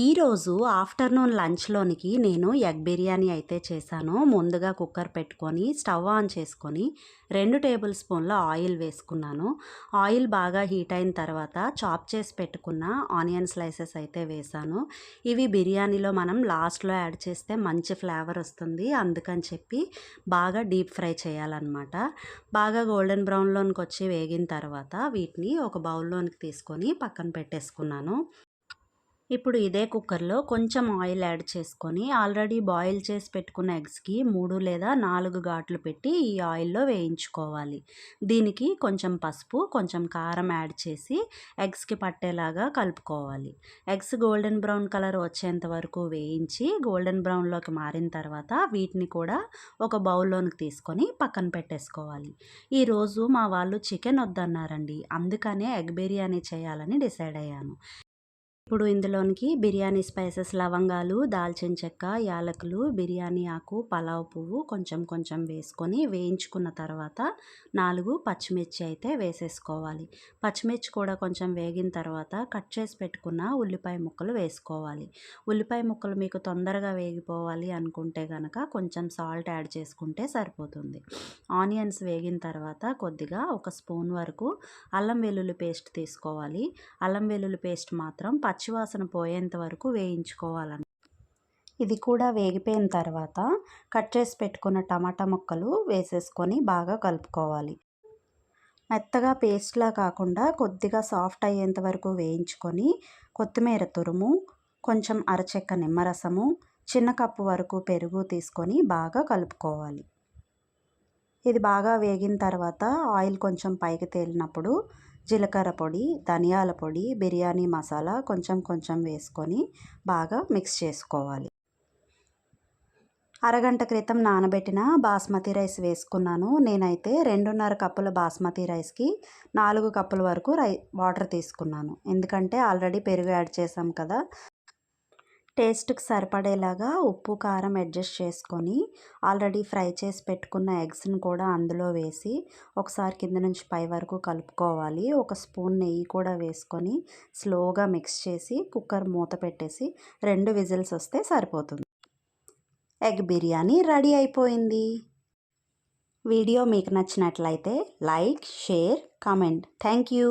ఈరోజు ఆఫ్టర్నూన్ లంచ్లోనికి నేను ఎగ్ బిర్యానీ అయితే చేశాను. ముందుగా కుక్కర్ పెట్టుకొని స్టవ్ ఆన్ చేసుకొని రెండు టేబుల్ స్పూన్ల ఆయిల్ వేసుకున్నాను. ఆయిల్ బాగా హీట్ అయిన తర్వాత చాప్ చేసి పెట్టుకున్న ఆనియన్ స్లైసెస్ అయితే వేసాను ఇవి బిర్యానీలో మనం లాస్ట్లో యాడ్ చేస్తే మంచి ఫ్లేవర్ వస్తుంది. అందుకని చెప్పి బాగా డీప్ ఫ్రై చేయాలన్నమాట. బాగా గోల్డెన్ బ్రౌన్లోనికి వచ్చి వేగిన తర్వాత వీటిని ఒక బౌల్లోనికి తీసుకొని పక్కన పెట్టేసుకున్నాను. ఇప్పుడు ఇదే కుక్కర్లో కొంచెం ఆయిల్ యాడ్ చేసుకొని ఆల్రెడీ బాయిల్ చేసి పెట్టుకున్న ఎగ్స్కి మూడు లేదా నాలుగు ఘాట్లు పెట్టి ఈ ఆయిల్లో వేయించుకోవాలి. దీనికి కొంచెం పసుపు కొంచెం కారం యాడ్ చేసి ఎగ్స్కి పట్టేలాగా కలుపుకోవాలి. ఎగ్స్ గోల్డెన్ బ్రౌన్ కలర్ వచ్చేంత వరకు వేయించి గోల్డెన్ బ్రౌన్లోకి మారిన తర్వాత వీటిని కూడా ఒక బౌల్లోనికి తీసుకొని పక్కన పెట్టేసుకోవాలి. ఈరోజు మా వాళ్ళు చికెన్ వద్దన్నారండి. అందుకనే ఎగ్ బిర్యానీ చేయాలని డిసైడ్ అయ్యాను. ఇప్పుడు ఇందులోనికి బిర్యానీ స్పైసెస్ లవంగాలు దాల్చిన చెక్క యాలకులు బిర్యానీ ఆకు పలావ్ పువ్వు కొంచెం కొంచెం వేసుకొని వేయించుకున్న తర్వాత నాలుగు పచ్చిమిర్చి అయితే వేసేసుకోవాలి. పచ్చిమిర్చి కూడా కొంచెం వేగిన తర్వాత కట్ చేసి పెట్టుకున్న ఉల్లిపాయ ముక్కలు వేసుకోవాలి. ఉల్లిపాయ ముక్కలు మీకు తొందరగా వేగిపోవాలి అనుకుంటే కనుక కొంచెం సాల్ట్ యాడ్ చేసుకుంటే సరిపోతుంది. ఆనియన్స్ వేగిన తర్వాత కొద్దిగా ఒక స్పూన్ వరకు అల్లం వెల్లుల్లి పేస్ట్ తీసుకోవాలి. అల్లం వెల్లుల్లి పేస్ట్ మాత్రం పచ్చివాసన పోయేంత వరకు వేయించుకోవాలని ఇది కూడా వేగిపోయిన తర్వాత కట్ చేసి పెట్టుకున్న టమాటా ముక్కలు వేసేసుకొని బాగా కలుపుకోవాలి. మెత్తగా పేస్ట్లా కాకుండా కొద్దిగా సాఫ్ట్ అయ్యేంత వరకు వేయించుకొని కొత్తిమీర తురుము కొంచెం అరచెక్క నిమ్మరసము చిన్న కప్పు వరకు పెరుగు తీసుకొని బాగా కలుపుకోవాలి. ఇది బాగా వేగిన తర్వాత ఆయిల్ కొంచెం పైకి తేలినప్పుడు జీలకర్ర పొడి ధనియాల పొడి బిర్యానీ మసాలా కొంచెం కొంచెం వేసుకొని బాగా మిక్స్ చేసుకోవాలి. అరగంట క్రితం నానబెట్టిన బాస్మతి రైస్ వేసుకున్నాను. నేనైతే రెండున్నర కప్పుల బాస్మతి రైస్కి నాలుగు కప్పుల వరకు రై వాటర్ తీసుకున్నాను. ఎందుకంటే ఆల్రెడీ పెరుగు యాడ్ చేసాం కదా. టేస్ట్కి సరిపడేలాగా ఉప్పు కారం అడ్జస్ట్ చేసుకొని ఆల్రెడీ ఫ్రై చేసి పెట్టుకున్న ఎగ్స్ని కూడా అందులో వేసి ఒకసారి కింద నుంచి పై వరకు కలుపుకోవాలి. ఒక స్పూన్ నెయ్యి కూడా వేసుకొని స్లోగా మిక్స్ చేసి కుక్కర్ మూత పెట్టేసి రెండు విజిల్స్ వస్తే సరిపోతుంది. ఎగ్ బిర్యానీ రెడీ అయిపోయింది. వీడియో మీకు నచ్చినట్లయితే like share comment. Thank you